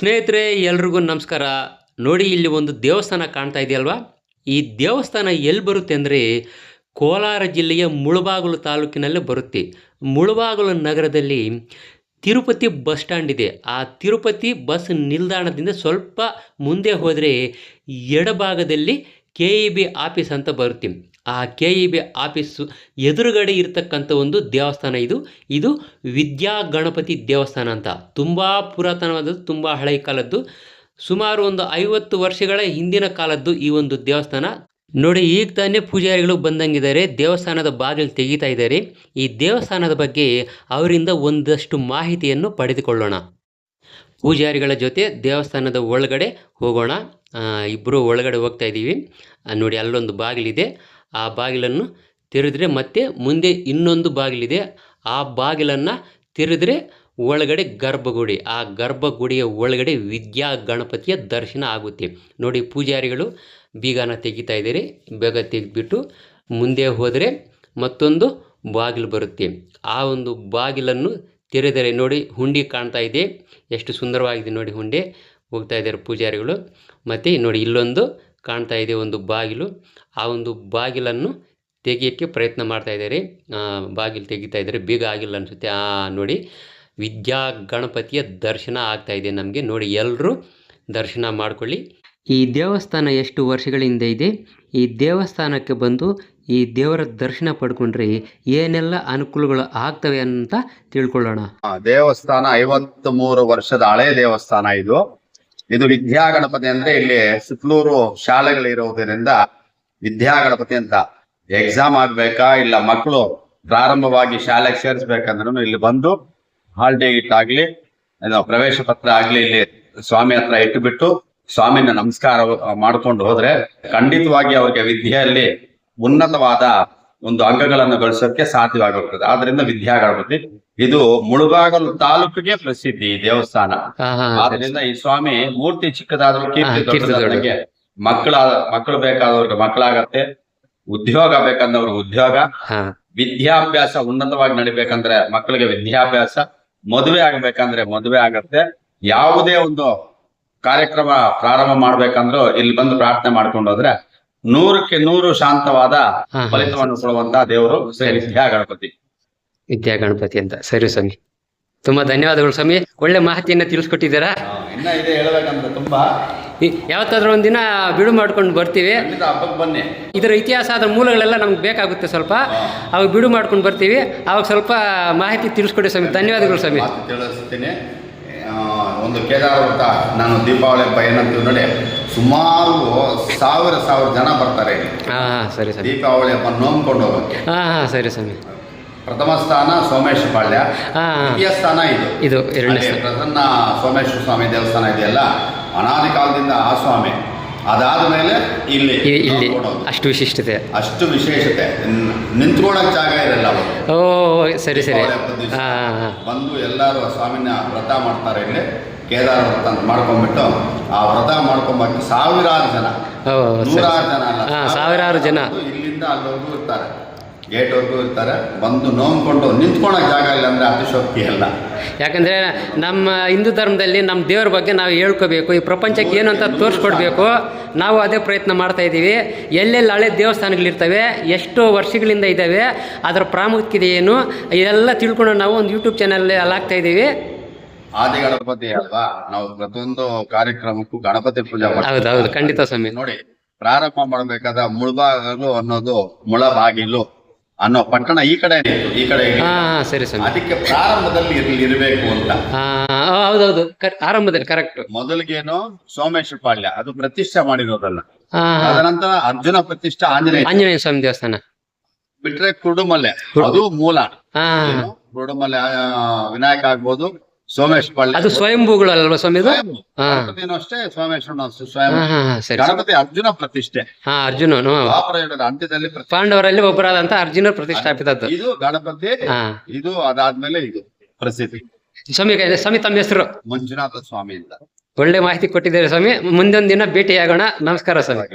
ಸ್ನೇಹಿತರೆ, ಎಲ್ರಿಗೂ ನಮಸ್ಕಾರ. ನೋಡಿ, ಇಲ್ಲಿ ಒಂದು ದೇವಸ್ಥಾನ ಕಾಣ್ತಾ ಇದೆಯಲ್ವಾ? ಈ ದೇವಸ್ಥಾನ ಎಲ್ಲಿ ಬರುತ್ತೆ ಅಂದರೆ ಕೋಲಾರ ಜಿಲ್ಲೆಯ ಮುಳುಬಾಗಲು ತಾಲೂಕಿನಲ್ಲೇ ಬರುತ್ತೆ. ಮುಳುಬಾಗಲು ನಗರದಲ್ಲಿ ತಿರುಪತಿ ಬಸ್ ಸ್ಟ್ಯಾಂಡ್ ಇದೆ. ಆ ತಿರುಪತಿ ಬಸ್ ನಿಲ್ದಾಣದಿಂದ ಸ್ವಲ್ಪ ಮುಂದೆ ಹೋದರೆ ಎಡಭಾಗದಲ್ಲಿ ಕೆ ಇ ಬಿ ಆಫೀಸ್ ಅಂತ ಬರುತ್ತೆ. ಆ ಕೆ ಇ ಬಿ ಆಫೀಸು ಎದುರುಗಡೆ ಇರತಕ್ಕಂಥ ಒಂದು ದೇವಸ್ಥಾನ ಇದು. ಇದು ವಿದ್ಯಾ ಗಣಪತಿ ದೇವಸ್ಥಾನ ಅಂತ. ತುಂಬ ಪುರಾತನವಾದದ್ದು, ತುಂಬ ಹಳೆಯ ಕಾಲದ್ದು. ಸುಮಾರು ಒಂದು ಐವತ್ತು ವರ್ಷಗಳ ಹಿಂದಿನ ಕಾಲದ್ದು ಈ ಒಂದು ದೇವಸ್ಥಾನ. ನೋಡಿ, ಈಗ ತಾನೇ ಪೂಜಾರಿಗಳು ಬಂದಂಗಿದ್ದಾರೆ, ದೇವಸ್ಥಾನದ ಬಾಗಿಲು ತೆಗಿತಾ ಇದ್ದಾರೆ. ಈ ದೇವಸ್ಥಾನದ ಬಗ್ಗೆ ಅವರಿಂದ ಒಂದಷ್ಟು ಮಾಹಿತಿಯನ್ನು ಪಡೆದುಕೊಳ್ಳೋಣ. ಪೂಜಾರಿಗಳ ಜೊತೆ ದೇವಸ್ಥಾನದ ಒಳಗಡೆ ಹೋಗೋಣ. ಇಬ್ಬರು ಒಳಗಡೆ ಹೋಗ್ತಾ ಇದ್ದೀವಿ. ನೋಡಿ, ಅಲ್ಲೊಂದು ಬಾಗಿಲಿದೆ. ಆ ಬಾಗಿಲನ್ನು ತೆರೆದರೆ ಮತ್ತೆ ಮುಂದೆ ಇನ್ನೊಂದು ಬಾಗಿಲಿದೆ. ಆ ಬಾಗಿಲನ್ನು ತೆರೆದರೆ ಒಳಗಡೆ ಗರ್ಭಗುಡಿ, ಆ ಗರ್ಭಗುಡಿಯ ಒಳಗಡೆ ವಿದ್ಯಾ ಗಣಪತಿಯ ದರ್ಶನ ಆಗುತ್ತೆ. ನೋಡಿ ಪೂಜಾರಿಗಳು ಬೀಗನ ತೆಗಿತಾ ಇದ್ದಾರೆ. ಬೇಗ ತೆಗೆದ್ಬಿಟ್ಟು ಮುಂದೆ ಹೋದರೆ ಮತ್ತೊಂದು ಬಾಗಿಲು ಬರುತ್ತೆ. ಆ ಒಂದು ಬಾಗಿಲನ್ನು ತೆರೆದರೆ ನೋಡಿ ಹುಂಡಿ ಕಾಣ್ತಾ ಇದೆ. ಎಷ್ಟು ಸುಂದರವಾಗಿದೆ ನೋಡಿ ಹುಂಡಿ ಹೋಗ್ತಾ ಇದ್ದಾರೆ ಪೂಜಾರಿಗಳು. ಮತ್ತು ನೋಡಿ ಇಲ್ಲೊಂದು ಕಾಣ್ತಾ ಇದೆ ಒಂದು ಬಾಗಿಲು. ಆ ಒಂದು ಬಾಗಿಲನ್ನು ತೆಗಿಯೋಕ್ಕೆ ಪ್ರಯತ್ನ ಮಾಡ್ತಾ ಇದ್ದಾರೆ. ಬಾಗಿಲು ತೆಗಿತಾ ಇದ್ದಾರೆ. ಬೀಗ ಆಗಿಲ್ಲ ಅನಿಸುತ್ತೆ. ಆ, ನೋಡಿ. ವಿದ್ಯಾ ಗಣಪತಿಯ ದರ್ಶನ ಆಗ್ತಾ ಇದೆ ನಮಗೆ. ನೋಡಿ ಎಲ್ಲರೂ ದರ್ಶನ ಮಾಡ್ಕೊಳ್ಳಿ. ಈ ದೇವಸ್ಥಾನ ಎಷ್ಟು ವರ್ಷಗಳಿಂದ ಇದೆ? ಈ ದೇವಸ್ಥಾನಕ್ಕೆ ಬಂದು ಈ ದೇವರ ದರ್ಶನ ಪಡ್ಕೊಂಡ್ರೆ ಏನೆಲ್ಲ ಅನುಕೂಲಗಳು ಆಗ್ತವೆ ಅಂತ ತಿಳ್ಕೊಳ್ಳೋಣ. ದೇವಸ್ಥಾನ ಐವತ್ತ್ ಮೂರು ವರ್ಷದ ಹಳೆ ದೇವಸ್ಥಾನ ಇದು. ಇದು ವಿದ್ಯಾಗಣಪತಿ ಅಂದ್ರೆ ಇಲ್ಲಿ ಸುತ್ತಲೂರು ಶಾಲೆಗಳಿರುವುದರಿಂದ ವಿದ್ಯಾಗಣಪತಿ ಅಂತ ಎಕ್ಸಾಮ್ ಆಗ್ಬೇಕಾ ಇಲ್ಲ ಮಕ್ಕಳು ಪ್ರಾರಂಭವಾಗಿ ಶಾಲೆಗೆ ಸೇರಿಸ್ಬೇಕಂದ್ರೂ ಇಲ್ಲಿ ಬಂದು ಹಾಲ್ ಟಿಕೆಟ್ ಆಗ್ಲಿ ಪ್ರವೇಶ ಪತ್ರ ಆಗ್ಲಿ ಇಲ್ಲಿ ಸ್ವಾಮಿ ಹತ್ರ ಇಟ್ಟುಬಿಟ್ಟು ಸ್ವಾಮಿನ ನಮಸ್ಕಾರ ಮಾಡ್ಕೊಂಡು ಹೋದ್ರೆ ಖಂಡಿತವಾಗಿ ಅವ್ರಿಗೆ ವಿದ್ಯೆಯಲ್ಲಿ ಉನ್ನತವಾದ ಒಂದು ಅಂಗಗಳನ್ನು ಗಳಿಸೋಕೆ ಸಾಧ್ಯವಾಗುತ್ತದೆ. ಆದ್ರಿಂದ ವಿದ್ಯಾ ಗಣಪತಿ ಇದು ಮುಳುಬಾಗಲು ತಾಲೂಕಿಗೆ ಪ್ರಸಿದ್ಧಿ ಈ ದೇವಸ್ಥಾನ. ಆದ್ರಿಂದ ಈ ಸ್ವಾಮಿ ಮೂರ್ತಿ ಚಿಕ್ಕದಾದ್ರೂ ಕೀರ್ತಿ ಮಕ್ಕಳ ಮಕ್ಕಳು ಬೇಕಾದವ್ರಿಗೆ ಮಕ್ಕಳಾಗತ್ತೆ. ಉದ್ಯೋಗ ಬೇಕಂದವ್ರಿಗೆ ಉದ್ಯೋಗ. ವಿದ್ಯಾಭ್ಯಾಸ ಉನ್ನತವಾಗಿ ನಡಿಬೇಕಂದ್ರೆ ಮಕ್ಕಳಿಗೆ ವಿದ್ಯಾಭ್ಯಾಸ. ಮದುವೆ ಆಗ್ಬೇಕಂದ್ರೆ ಮದುವೆ ಆಗತ್ತೆ. ಯಾವುದೇ ಒಂದು ಕಾರ್ಯಕ್ರಮ ಪ್ರಾರಂಭ ಮಾಡ್ಬೇಕಂದ್ರೂ ಇಲ್ಲಿ ಬಂದು ಪ್ರಾರ್ಥನೆ ಮಾಡ್ಕೊಂಡು ಹೋದ್ರೆ ನೂರಕ್ಕೆ ನೂರು ಶಾಂತವಾದ. ಫಲಿತವನ್ನು ಕೊಡುವಂತ ದೇವರು ಶ್ರೀ ವಿದ್ಯಾ ಗಣಪತಿ ವಿದ್ಯಾ ಗಣಪತಿ ಅಂತ. ಸರಿ ಸ್ವಾಮಿ. ತುಂಬಾ ಧನ್ಯವಾದಗಳು ಸ್ವಾಮಿ. ಒಳ್ಳೆ ಮಾಹಿತಿಯನ್ನ ತಿಳಿಸ್ಕೊಟ್ಟಿದ್ದೀರಾ? ಇನ್ನ ಇದೆ ಹೇಳ್ಬೇಕಂದ್ರೆ ತುಂಬಾ. ಯಾವತ್ತಾದ್ರೂ ಒಂದಿನ ಬಿಡು ಮಾಡ್ಕೊಂಡು ಬರ್ತೀವಿ. ಹಬ್ಬಕ್ಕೆ ಬನ್ನಿ. ಇದರ ಇತಿಹಾಸ ಅದರ ಮೂಲಗಳೆಲ್ಲ ನಮ್ಗೆ ಬೇಕಾಗುತ್ತೆ ಸ್ವಲ್ಪ. ಅವಾಗ ಬಿಡು ಮಾಡ್ಕೊಂಡು ಬರ್ತೀವಿ. ಅವಾಗ ಸ್ವಲ್ಪ ಮಾಹಿತಿ ತಿಳಿಸ್ಕೊಡಿ ಸ್ವಾಮಿ. ಧನ್ಯವಾದಗಳು ಸ್ವಾಮಿ. ತಿಳಿಸ್ತೀನಿ. ಒಂದು ಕೇದಾರ ವ್ರತ ನಾನು ದೀಪಾವಳಿ ಹಬ್ಬ ಏನಂತೀವಿ ನೋಡಿ ಸುಮಾರು ಸಾವಿರ ಸಾವಿರ ಜನ ಬರ್ತಾರೆ ಇಲ್ಲಿ. ಹಾಂ ಹಾಂ ಸರಿ ಸ್ವಾಮಿ. ದೀಪಾವಳಿ ಹಬ್ಬ ನೋಂಬ್ಕೊಂಡು ಹೋಗೋಕ್ಕೆ. ಹಾಂ ಹಾಂ ಸರಿ ಸ್ವಾಮಿ. ಪ್ರಥಮ ಸ್ಥಾನ ಸೋಮೇಶ್ ಪಾಳ್ಯ. ದ್ವಿತೀಯ ಸ್ಥಾನ ಇದು. ಇದು ಎರಡನೇ ಸ್ಥಾನ. ಪ್ರಸನ್ನ ಸೋಮೇಶ್ವರ ಸ್ವಾಮಿ ದೇವಸ್ಥಾನ ಇದೆಯಲ್ಲ ಅನಾದಿ ಕಾಲದಿಂದ ಆ ಸ್ವಾಮಿ. ಅದಾದ ಮೇಲೆ ಇಲ್ಲಿ ಇ- ಇಲ್ಲಿ ಅಷ್ಟು ವಿಶಿಷ್ಟತೆ. ಅಷ್ಟು ವಿಶೇಷತೆ. ನಿಂತ್ಕೊಳಕ್ ಜಾಗ ಇರಲ್ಲ ಓ ಸರಿ ಸರಿ. ದೀಪಾವಳಿ ಹಬ್ಬದ ದಿವ್ಸ ಹಾಂ ಹಾಂ ಬಂದು ಎಲ್ಲರೂ ಆ ಸ್ವಾಮಿನ ವ್ರತ ಮಾಡ್ತಾರೆ ಇಲ್ಲಿ. ಕೇದಾರ ವ್ರತ ಅಂತ ಮಾಡ್ಕೊಂಡ್ಬಿಟ್ಟು ಆ ವ್ರತ ಮಾಡ್ಕೊಂಬಕ್ಕೆ ಸಾವಿರಾರು ಜನ. ಓ ಸರಿ ನೂರಾರು ಜನ ಅಲ್ಲ. ಹಾಂ ಸಾವಿರಾರು ಜನ. ಬಂದು ಇಲ್ಲಿಂದ ಅಲ್ಲಿವರೆಗೂ ಇರ್ತಾರೆ. ಗೇಟ್ವರೆಗೂ ಇರ್ತಾರೆ ಬಂದು ನೋಂದ್ಕೊಂಡು ನಿಂತ್ಕೊಳಕ್ ಜಾಗ ಇಲ್ಲ ಅಂದ್ರೆ ಅತಿಶೋಕ್ತಿ ಅಲ್ಲ. ಯಾಕಂದರೆ ನಮ್ಮ ಹಿಂದೂ ಧರ್ಮದಲ್ಲಿ ನಮ್ಮ ದೇವ್ರ ಬಗ್ಗೆ ನಾವು ಹೇಳ್ಕೋಬೇಕು ಈ ಪ್ರಪಂಚಕ್ಕೆ ಏನು ಅಂತ ತೋರಿಸ್ಕೊಡ್ಬೇಕು. ನಾವು ಅದೇ ಪ್ರಯತ್ನ ಮಾಡ್ತಾ ಇದ್ದೀವಿ. ಎಲ್ಲೆಲ್ಲಿ ಹಳೆ ದೇವಸ್ಥಾನಗಳಿರ್ತವೆ ಎಷ್ಟು ವರ್ಷಗಳಿಂದ ಇದ್ದಾವೆ ಅದರ ಪ್ರಾಮುಖ್ಯತೆ ಏನು ಇದೆಲ್ಲ ತಿಳ್ಕೊಂಡು ನಾವು ಒಂದು ಯೂಟ್ಯೂಬ್ ಚಾನಲ್ ಅಲ್ಲಿ ಹಾಕ್ತಾ ಇದ್ದೀವಿ. ಆದಿ ಗಣಪತಿ ಅಲ್ವಾ? ನಾವು ಪ್ರತಿಯೊಂದು ಕಾರ್ಯಕ್ರಮಕ್ಕೂ ಗಣಪತಿ ಪೂಜೆ ಮಾಡ್ತೀವಿ. ಖಂಡಿತ ಸ್ವಾಮಿ. ನೋಡಿ ಪ್ರಾರಂಭ ಮಾಡಬೇಕಾದ ಮುಳಬಾಗಲು ಅನ್ನೋದು ಮುಳಬಾಗಿಲು. ಅನ್ನೋ ಪಟ್ಟಣ ಈ ಕಡೆ ಈ ಕಡೆ ಸರಿ ಹಾಂ ಹಾಂ ಸರಿ ಸ್ವಾಮಿ ಅದಕ್ಕೆ ಪ್ರಾರಂಭದಲ್ಲಿ ಇರ್ಲಿ ಇರಬೇಕು ಅಂತ. ಹಾಂ ಹೌದೌದು. ಆರಂಭದಲ್ಲಿ ಕರೆಕ್ಟ್ ಮೊದಲಿಗೇನು ಸೋಮೇಶ್ವರ ಪಾಳ್ಯ ಅದು ಪ್ರತಿಷ್ಠೆ ಮಾಡಿರೋದಲ್ಲ. ಅದನಂತರ ಹಾಂ. ಅರ್ಜುನ ಪ್ರತಿಷ್ಠೆ ಆಂಜನೇಯ ಆಂಜನೇಯ ಸ್ವಾಮಿ ದೇವಸ್ಥಾನ. ಬಿಟ್ರೆ ಕುರುಡುಮಲೆ ಅದು ಮೂಲ. ಹಾಂ ಏನು? ಕುರುಡುಮಲೆ ಆ, ವಿನಾಯಕ ಆಗ್ಬೋದು ಸೋಮೇಶ್ವರ ಅದು ಸ್ವಯಂಭೂಗಳು ಅಲ್ವಾ ಸ್ವಾಮಿ ಇದು? ಹಾ. ಅಷ್ಟೇ ಸೋಮೇಶ್ವರನ ಸ್ವಯಂ ಹಾಂ ಹಾಂ ಹಾಂ ಸರಿ ಗಣಪತಿ ಅರ್ಜುನ ಪ್ರತಿಷ್ಠೆ. ಹಾ ಅರ್ಜುನನು ಅಂತ್ಯದಲ್ಲಿ ಪ್ರತಿ- ಪಾಂಡವರಲ್ಲಿ ಒಬ್ಬರಾದಂತ ಅರ್ಜುನ ಪ್ರತಿಷ್ಠಾಪಿತದ್ದು. ಇದು ಗಣಪತಿ ಹಾಂ. ಇದು ಅದಾದ್ಮೇಲೆ ಇದು ಪ್ರಸಿದ್ಧಿ. ಸ್ವಾಮಿ ಸ್ವಾಮಿ ತಮ್ಮ ಹೆಸರು? ಮಂಜುನಾಥ ಸ್ವಾಮಿ ಅಂತ. ಒಳ್ಳೆ ಮಾಹಿತಿ ಕೊಟ್ಟಿದ್ದಾರೆ ಸ್ವಾಮಿ. ಮುಂದೊಂದು ದಿನ ಭೇಟಿಯಾಗೋಣ. ನಮಸ್ಕಾರ ಸ್ವಾಮಿ.